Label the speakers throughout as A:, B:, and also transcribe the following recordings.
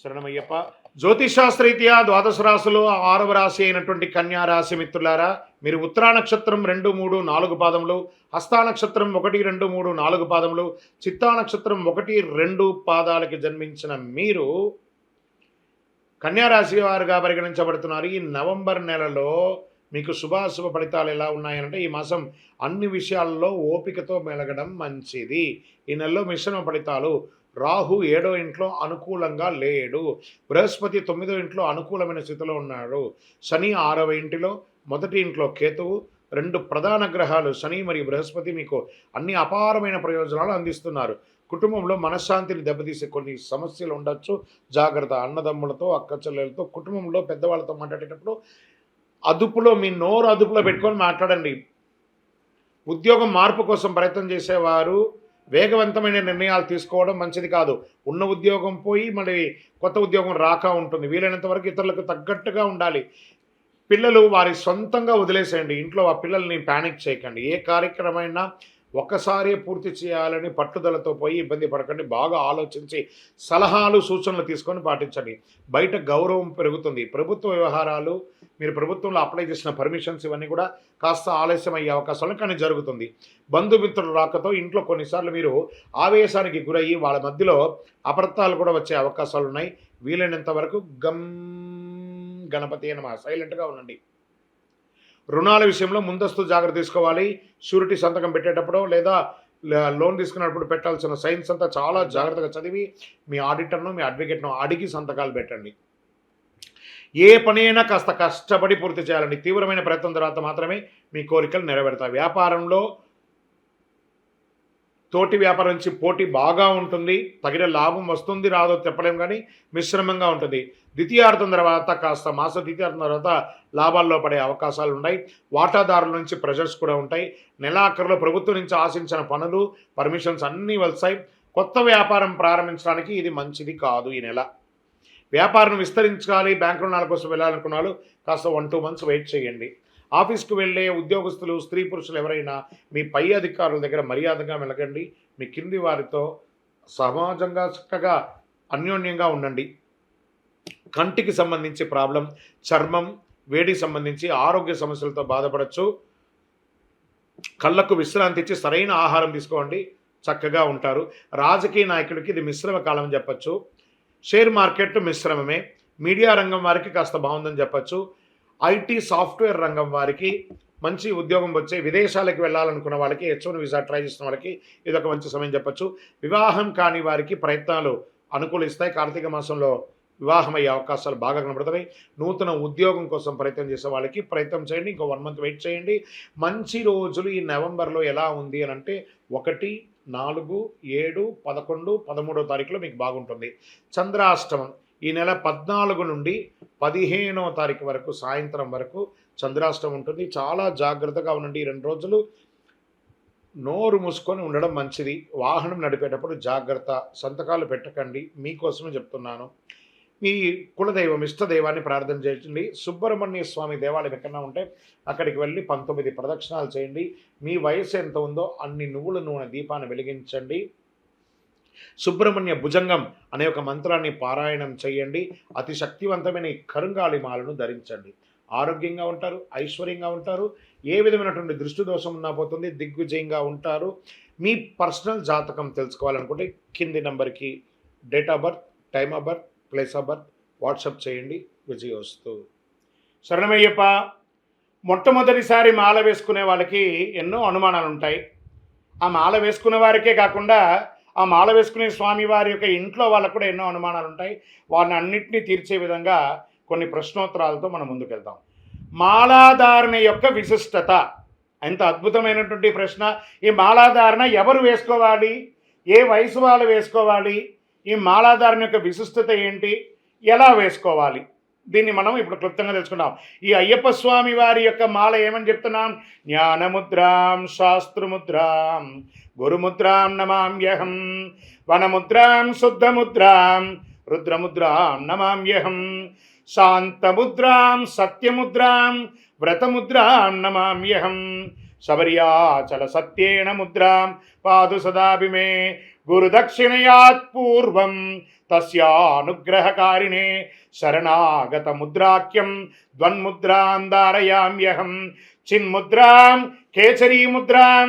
A: శరణమయ్యప్ప. జ్యోతిషాస్త్రీత్యా ద్వాదశ రాశులు ఆరవ రాశి అయినటువంటి కన్యా రాశి మిత్రులారా మీరు ఉత్తరా నక్షత్రం రెండు మూడు నాలుగు పాదములు హస్తా నక్షత్రం ఒకటి రెండు మూడు నాలుగు పాదములు చిత్తా నక్షత్రం ఒకటి రెండు పాదాలకి జన్మించిన మీరు కన్యారాశి వారుగా పరిగణించబడుతున్నారు. ఈ నవంబర్ నెలలో మీకు శుభాశుభ ఫలితాలు ఎలా ఉన్నాయంటే ఈ మాసం అన్ని విషయాల్లో ఓపికతో మెలగడం మంచిది. ఈ నెలలో మిశ్రమ ఫలితాలు రాహు ఏడో ఇంట్లో అనుకూలంగా లేడు. బృహస్పతి తొమ్మిదో ఇంట్లో అనుకూలమైన స్థితిలో ఉన్నాడు. శని ఆరవ ఇంటిలో మొదటి ఇంట్లో కేతువు. రెండు ప్రధాన గ్రహాలు శని మరియు బృహస్పతి మీకు అన్ని అపారమైన ప్రయోజనాలు అందిస్తున్నారు. కుటుంబంలో మనశ్శాంతిని దెబ్బతీసే కొన్ని సమస్యలు ఉండొచ్చు. జాగ్రత్త అన్నదమ్ములతో అక్క చెల్లెలతో కుటుంబంలో పెద్దవాళ్ళతో మాట్లాడేటప్పుడు అదుపులో మీ నోరు అదుపులో పెట్టుకొని మాట్లాడండి. ఉద్యోగం మార్పు కోసం ప్రయత్నం చేసేవారు. వేగవంతమైన నిర్ణయాలు తీసుకోవడం మంచిది కాదు. ఉన్న ఉద్యోగం పోయి మళ్ళీ కొత్త ఉద్యోగం రాక ఉంటుంది. వీలైనంత వరకు ఇతరులకు తగ్గట్టుగా ఉండాలి. పిల్లలు వారి సొంతంగా వదిలేసేయండి. ఇంట్లో ఆ పిల్లల్ని ప్యానిక్ చేయకండి. ఏ కార్యక్రమైనా ఒక్కసారి పూర్తి చేయాలని పట్టుదలతో పోయి ఇబ్బంది పడకండి. బాగా ఆలోచించి సలహాలు సూచనలు తీసుకొని పాటించండి. బయట గౌరవం పెరుగుతుంది. ప్రభుత్వ వ్యవహారాలు మీరు ప్రభుత్వంలో అప్లై చేసిన పర్మిషన్స్ ఇవన్నీ కూడా కాస్త ఆలస్యం అయ్యే అవకాశాలు కానీ జరుగుతుంది. బంధుమిత్రుల రాకతో ఇంట్లో కొన్నిసార్లు మీరు ఆవేశానికి గురయ్యి వాళ్ళ మధ్యలో అపర్థాలు కూడా వచ్చే అవకాశాలు ఉన్నాయి. వీలైనంత వరకు గమ్ గణపతి అనమా సైలెంట్గా ఉండండి. రుణాల విషయంలో ముందస్తు జాగ్రత్త తీసుకోవాలి. షూరిటీ సంతకం పెట్టేటప్పుడు లేదా లోన్ తీసుకున్నప్పుడు పెట్టాల్సిన సైన్స్ అంతా చాలా జాగ్రత్తగా చదివి మీ ఆడిటర్ను మీ అడ్వకేట్ను అడిగి సంతకాలు పెట్టండి. ఏ పని అయినా కాస్త కష్టపడి పూర్తి చేయాలండి తీవ్రమైన ప్రయత్నం తర్వాత మాత్రమే మీ కోరికలు నెరవేరుతాయి. వ్యాపారంలో తోటి వ్యాపారం నుంచి పోటీ బాగా ఉంటుంది తగిన లాభం వస్తుంది రాదో చెప్పలేం కానీ మిశ్రమంగా ఉంటుంది. ద్వితీయార్థం తర్వాత కాస్త మాస ద్వితీయార్థం తర్వాత లాభాల్లో పడే అవకాశాలు ఉన్నాయి. వాటాదారుల నుంచి ప్రెషర్స్ కూడా ఉంటాయి. నెలాఖరులో ప్రభుత్వం నుంచి ఆశించిన పనులు పర్మిషన్స్ అన్నీ వస్తాయి. కొత్త వ్యాపారం ప్రారంభించడానికి ఇది మంచిది కాదు ఈ నెల. వ్యాపారం విస్తరించాలి బ్యాంక్ రుణాల కోసం వెళ్ళాలనుకున్న వాళ్ళు కాస్త వన్ టూ మంత్స్ వెయిట్ చేయండి. ఆఫీస్కి వెళ్ళే ఉద్యోగస్తులు స్త్రీ పురుషులు ఎవరైనా మీ పై అధికారుల దగ్గర మర్యాదగా మెలగండి మీ కింది వారితో సమాజంగా చక్కగా అన్యోన్యంగా ఉండండి. కంటికి సంబంధించి ప్రాబ్లం చర్మం వేడికి సంబంధించి ఆరోగ్య సమస్యలతో బాధపడచ్చు. కళ్ళకు విశ్రాంతి ఇచ్చి సరైన ఆహారం తీసుకోండి. చక్కగా ఉంటారు. రాజకీయ నాయకుడికి ఇది మిశ్రమ కాలం చెప్పచ్చు. Share market మిశ్రమమే. మీడియా రంగం వారికి కాస్త బాగుందని చెప్పచ్చు. ఐటీ సాఫ్ట్వేర్ రంగం వారికి మంచి ఉద్యోగం వచ్చే విదేశాలకు వెళ్ళాలనుకున్న వాళ్ళకి హెచ్ వన్ వీసా ట్రై చేసిన వాళ్ళకి ఇది ఒక మంచి సమయం చెప్పచ్చు. వివాహం కాని వారికి ప్రయత్నాలు అనుకూలిస్తాయి. కార్తీక మాసంలో వివాహం అయ్యే అవకాశాలు బాగా కనబడుతున్నాయి నూతన ఉద్యోగం కోసం ప్రయత్నం చేసే వాళ్ళకి ప్రయత్నం చేయండి. ఇంకో వన్ మంత్ వెయిట్ చేయండి. మంచి రోజులు ఈ నవంబర్లో ఎలా ఉంది అని అంటే ఒకటి నాలుగు ఏడు పదకొండు పదమూడో తారీఖులో మీకు బాగుంటుంది. చంద్రాష్టమం ఈ నెల పద్నాలుగు నుండి పదిహేనవ తారీఖు వరకు సాయంత్రం వరకు చంద్రాష్టం ఉంటుంది. చాలా జాగ్రత్తగా ఉండండి. ఈ రెండు రోజులు నోరు మూసుకొని ఉండడం మంచిది. వాహనం నడిపేటప్పుడు జాగ్రత్త. సంతకాలు పెట్టకండి. మీకోసమే చెప్తున్నాను. మీ కులదైవం ఇష్టదైవాన్ని ప్రార్థన చేయండి. సుబ్రహ్మణ్య స్వామి దేవాలయం ఎక్కడన్నా ఉంటే అక్కడికి వెళ్ళి పంతొమ్మిది ప్రదక్షిణాలు చేయండి. మీ వయసు ఎంత ఉందో అన్ని నువ్వుల నూనె దీపాన్ని వెలిగించండి. సుబ్రహ్మణ్య భుజంగం అనే ఒక మంత్రాన్ని పారాయణం చేయండి. అతి శక్తివంతమైన ఈ కరుంగాలి మాలను ధరించండి. ఆరోగ్యంగా ఉంటారు ఐశ్వర్యంగా ఉంటారు. ఏ విధమైనటువంటి దృష్టి దోషం ఉన్నా పోతుంది దిగ్విజయంగా ఉంటారు. మీ పర్సనల్ జాతకం తెలుసుకోవాలనుకుంటే కింది నెంబర్కి date of birth time of birth place of birth WhatsApp చేయండి. విజయోస్తు శరణమయ్యప్ప మొట్టమొదటిసారి మాల వేసుకునే వాళ్ళకి ఎన్నో అనుమానాలు ఉంటాయి ఆ మాల వేసుకునే వారికే కాకుండా ఆ మాల వేసుకునే స్వామి వారి యొక్క ఇంట్లో వాళ్ళకు కూడా ఎన్నో అనుమానాలు ఉంటాయి. వారిని అన్నింటినీ తీర్చే విధంగా కొన్ని ప్రశ్నోత్తరాలతో మనం ముందుకెళ్తాం మాలాధారణ యొక్క విశిష్టత ఎంత అద్భుతమైనటువంటి ప్రశ్న. ఈ మాలాధారణ ఎవరు వేసుకోవాలి? ఏ వయసు వాళ్ళు వేసుకోవాలి? ఈ మాలాధారణ యొక్క విశిష్టత ఏంటి? ఎలా వేసుకోవాలి? దీన్ని మనం ఇప్పుడు క్లుప్తంగా తెలుసుకుందాం. ఈ అయ్యప్ప స్వామి వారి యొక్క మాల ఏమని చెప్తున్నాం? జ్ఞానముద్రాం శాస్త్రముద్రాం గురుముద్రాం నమామ్యహం వనముద్రాం శుద్ధముద్రాం రుద్రముద్రాం నమామ్యహం శాంతముద్రాం సత్యముద్రాం వ్రతముద్రాం నమామ్యహం శబర్యాచల సత్యేన ముద్రాం పాదు సదాభిమే గురుదక్షిణయాత్ పూర్వం తస్యానుగ్రహకారిణే శరణాగత ముద్రాఖ్యం ద్వన్ముద్రాం దారయామ్యహం చిన్ముద్రాం కేసరీముద్రాం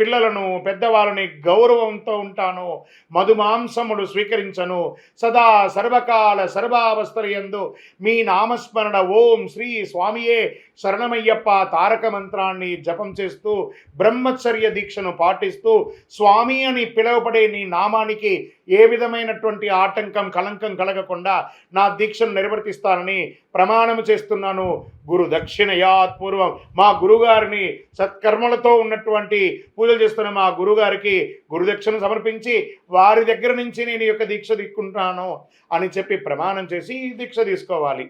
A: పిల్లలను పెద్దవాళ్ళని గౌరవంతో ఉంటాను మధుమాంసములు స్వీకరించను. సదా సర్వకాల సర్వావస్థలయందు మీ నామస్మరణ ఓం శ్రీ స్వామియే శరణమయ్యప్ప తారక మంత్రాన్ని జపం చేస్తూ బ్రహ్మచర్య దీక్షను పాటిస్తూ స్వామి అని పిలువబడే నీ నామానికి ఏ విధమైనటువంటి ఆటంకం కలంకం కలగకుండా నా దీక్షను నిర్వర్తిస్తానని ప్రమాణము చేస్తున్నాను. గురు దక్షిణయాత్ పూర్వం మా గురుగారిని సత్కర్మలతో ఉన్నటువంటి పూజలు చేస్తున్న మా గురుగారికి గురుదక్షిణ సమర్పించి వారి దగ్గర నుంచి నేను యొక్క దీక్ష తీసుకుంటున్నాను అని చెప్పి ప్రమాణం చేసి దీక్ష తీసుకోవాలి.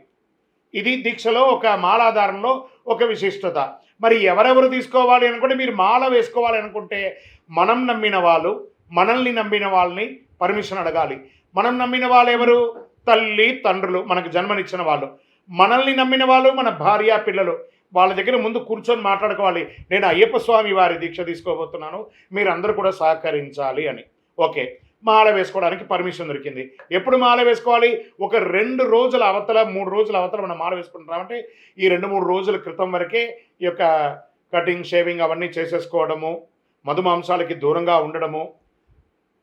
A: ఇది దీక్షలో ఒక మాలాధారంలో ఒక విశిష్టత. మరి ఎవరెవరు తీసుకోవాలి అనుకుంటే మీరు మాల వేసుకోవాలి అనుకుంటే మనం నమ్మిన వాళ్ళు మనల్ని నమ్మిన వాళ్ళని పర్మిషన్ అడగాలి. మనం నమ్మిన వాళ్ళు ఎవరు? తల్లి తండ్రులు మనకు జన్మనిచ్చిన వాళ్ళు. మనల్ని నమ్మిన వాళ్ళు మన భార్య పిల్లలు. వాళ్ళ దగ్గర ముందు కూర్చొని మాట్లాడుకోవాలి. నేను అయ్యప్ప స్వామి వారి దీక్ష తీసుకోబోతున్నాను. మీరందరూ కూడా సహకరించాలి అని. ఓకే. మాల వేసుకోవడానికి పర్మిషన్ దొరికింది. ఎప్పుడు మాల వేసుకోవాలి? ఒక రెండు రోజుల అవతల మూడు రోజుల అవతల మనం మాల వేసుకుంటున్నామంటే ఈ రెండు మూడు రోజుల క్రితం వరకే ఈ యొక్క కటింగ్ షేవింగ్ అవన్నీ చేసేసుకోవడము మధుమాంసాలకి దూరంగా ఉండడము